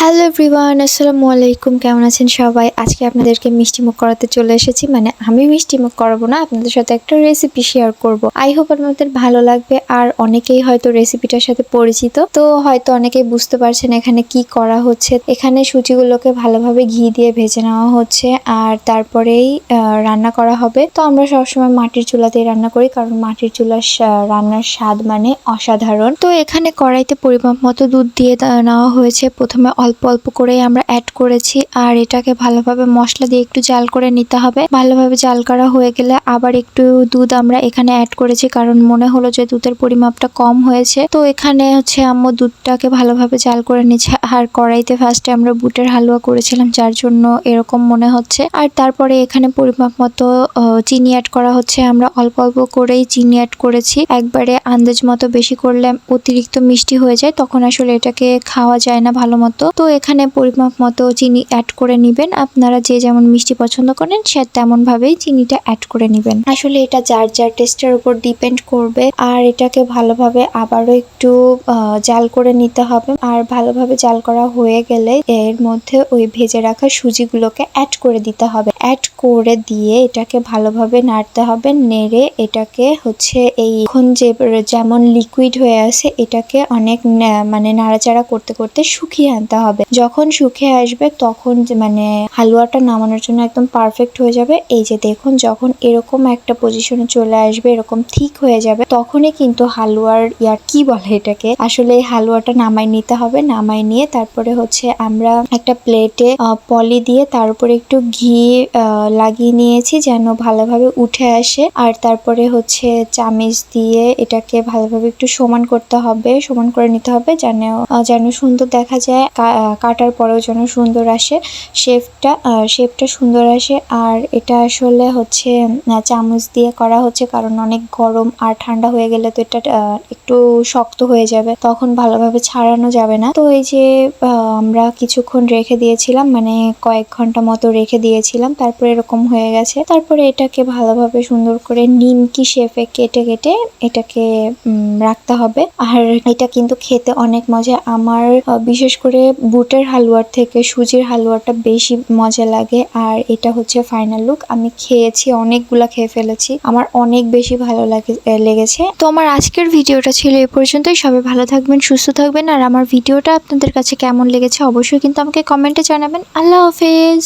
Hello everyone আসসালামু আলাইকুম। কেমন আছেন সবাই? আজকে আপনাদেরকে মিষ্টি মুখ করাতে চলে এসেছি। মানে আমি মিষ্টি মুখ করাবো না, আপনাদের সাথে একটা রেসিপি শেয়ার করব। আই হোপ আপনাদের ভালো লাগবে আর অনেকেই হয়তো রেসিপিটার সাথে পরিচিত, তো হয়তো অনেকেই বুঝতে পারছেন এখানে কি করা হচ্ছে। এখানে সুজিগুলোকে ভালোভাবে ঘি দিয়ে ভেজে নেওয়া হচ্ছে আর তারপরেই রান্না করা হবে। তো আমরা সবসময় মাটির চুলাতেই রান্না করি, কারণ মাটির চুলার রান্নার স্বাদ মানে অসাধারণ। তো এখানে কড়াইতে পরিমাপ মতো দুধ দিয়ে নেওয়া হয়েছে। প্রথমে অল্প অল্প করেই আমরা অ্যাড করেছি। আর এটাকে ভালোভাবে মশলা দিয়ে একটু জাল করে নিতে হবে। ভালোভাবে জাল করা হয়ে গেলে আবার একটু দুধ আমরা এখানে অ্যাড করেছি, কারণ মনে হলো যে দুধের পরিমাপটা কম হয়েছে। তো এখানে হচ্ছে আম্মু দুধটাকে ভালোভাবে জাল করে নিচ্ছে। আর কড়াইতে ফার্স্টে আমরা বুটের হালুয়া করেছিলাম, যার জন্য এরকম মনে হচ্ছে। আর তারপরে এখানে পরিমাপ মতো চিনি অ্যাড করা হচ্ছে। আমরা অল্প অল্প করেই চিনি অ্যাড করেছি। একবারে আন্দাজ মতো বেশি করলে অতিরিক্ত মিষ্টি হয়ে যায়, তখন আসলে এটাকে খাওয়া যায় না ভালো মতো। তো এখানে পরিমাপ মতো চিনি অ্যাড করে নিবেন। আপনারা যে যেমন মিষ্টি পছন্দ করেন, সে তেমন ভাবেই চিনিটা অ্যাড করে নিবেন। আসলে এটা যার যার টেস্টের উপর ডিপেন্ড করবে আর এটাকে ভালোভাবে আবারও একটু জাল করে নিতে হবে। আর ভালোভাবে জাল করা হয়ে গেলে এর মধ্যে ওই ভেজে রাখা সুজিগুলোকে অ্যাড করে দিতে হবে। অ্যাড করে দিয়ে এটাকে ভালোভাবে নাড়তে হবে। নেড়ে এটাকে হচ্ছে এই, এখন যে যেমন লিকুইড হয়ে আছে, এটাকে অনেক মানে নাড়াচাড়া করতে করতে শুকিয়ে আনতে হবে। যখন শুকিয়ে আসবে তখন মানে হালুয়াটা নামানোর জন্য একদম পারফেক্ট হয়ে যাবে। এই যে দেখুন, যখন এরকম একটা পজিশনে চলে আসবে, এরকম ঠিক হয়ে যাবে, তখনই কিন্তু হালুয়ার ইয়ার কি বলে এটাকে? আসলে এই হালুয়াটা নামাই নিতে হবে, নামাই নিয়ে তারপরে হচ্ছে আমরা একটা প্লেটে পলি দিয়ে তার উপরে একটু ঘি লাগিয়ে নিয়েছি যেন ভালোভাবে উঠে আসে। আর তারপরে হচ্ছে চামিচ দিয়ে এটাকে ভালোভাবে একটু সমান করতে হবে, সমান করে নিতে হবে যেন যেন সুন্দর দেখা যায়। কাটার পরেও যেন সুন্দর আসে। শেপটা শেপটা সুন্দর আসে। আর এটা আসলে হচ্ছে চামচ দিয়ে করা হচ্ছে কারণ অনেক গরম আর ঠান্ডা হয়ে গেলে তো এটা একটু শক্ত হয়ে যাবে। তখন ভালোভাবে ছাড়ানো যাবে না। তো এই যে আমরা কিছুক্ষণ রেখে দিয়েছিলাম মানে কয়েক ঘণ্টা মতো রেখে দিয়েছিলাম, তারপরে এরকম হয়ে গেছে। তারপরে এটাকে ভালোভাবে সুন্দর করে নিমকি শেপে কেটে কেটে এটাকে রাখতে হবে। আর এটা কিন্তু খেতে অনেক মজা। আমার বিশেষ করে বুটের হালুয়ার থেকে সুজির হালুয়াটা বেশি মজা লাগে, আর এটা হচ্ছে ফাইনাল লুক আমি খেয়েছি, অনেকগুলা খেয়ে ফেলেছি। আমার অনেক বেশি ভালো লাগে লেগেছে। তো আমার আজকের ভিডিওটা ছিল এ পর্যন্তই। সবাই ভালো থাকবেন, সুস্থ থাকবেন, আর আমার ভিডিওটা আপনাদের কাছে কেমন লেগেছে অবশ্যই কিন্তু আমাকে কমেন্টে জানাবেন। আল্লাহ হাফেজ!